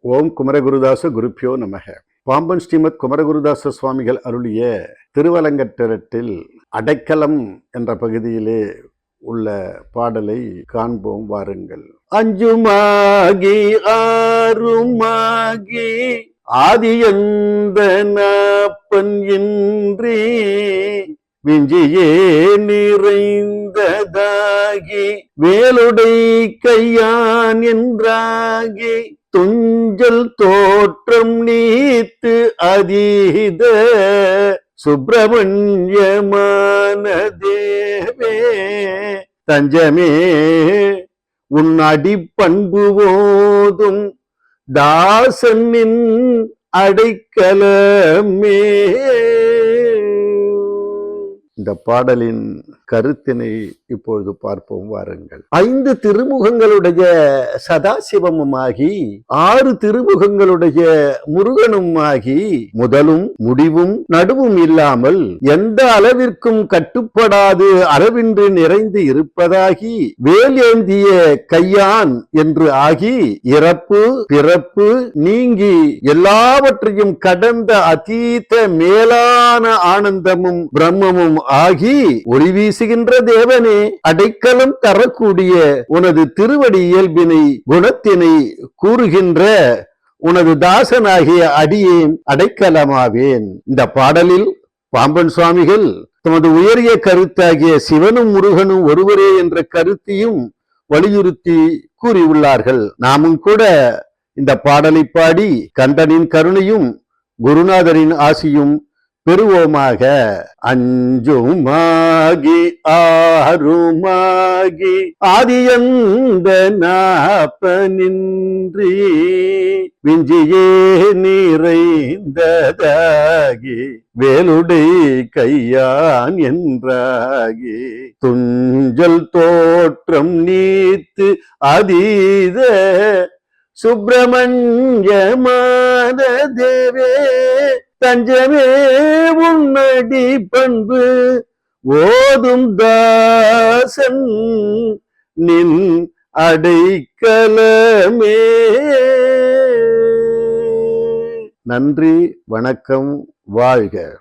ஓம் குமரகுருதாச குருப்பியோ நமக. பாம்பன் ஸ்ரீமத் குமரகுருதாச சுவாமிகள் அருளிய திருவலங்கட்டிரட்டில் அடைக்கலம் என்ற பகுதியிலே உள்ள பாடலை காண்போம் வாருங்கள். அஞ்சுமாகி ஆறுமாகி ஆதியந்த நாப்பன் இன்றி விஞ்சியே நிறைந்ததாகி வேலுடை கையான் என்றாகி துஞ்சல் தோற்றம் நீத்து அதீத சுப்பிரமணியமான தேவே தஞ்சமே உன் அடிப்பண்பு போதும் தாசனின் அடைக்கலமே. இந்த பாடலின் கருத்தினை இப்பொழுது பார்ப்போம் வாருங்கள். ஐந்து திருமுகங்களுடைய சதாசிவமுமாகி ஆறு திருமுகங்களுடைய முருகனும் ஆகி முதலும் முடிவும் நடுவும் இல்லாமல் எந்த அளவிற்கும் கட்டுப்படாது அளவின்றி நிறைந்து இருப்பதாகி வேல் ஏந்திய கையான் என்று ஆகி இறப்பு பிறப்பு நீங்கி எல்லாவற்றையும் கடந்த அதீத மேலான ஆனந்தமும் பிரம்மமும் ஆகி ஒளிவீச வீசுகின்ற தேவனே அடைக்கலம் தரக்கூடிய உனது திருவடி இயல்பினை குணத்தினை கூறுகின்ற உனது தாசனாகிய அடியேன் அடைக்கலமாவேன். இந்த பாடலில் பாம்பன் சுவாமிகள் தமது உயரிய கருத்தாகிய சிவனும் முருகனும் ஒருவரே என்ற கருத்தையும் வலியுறுத்தி கூறியுள்ளார்கள். நாமும் கூட இந்த பாடலை பாடி கண்டனின் கருணையும் குருநாதரின் ஆசியும் பெறுவோமாக. அஞ்சுமாகி ஆறுமாகி ஆதியந்த நாப்பனின்றி விஞ்சியே நிறைந்ததாகி வேலுடை கையான் என்றாகி துஞ்சல் தோற்றம் நீத்து அதீத சுப்பிரமணியமான தேவே தஞ்சமே உன்னடி பண்பு ஓதும் தாசன் நின் அடைக்கலமே. நன்றி வணக்கம் வாழ்க.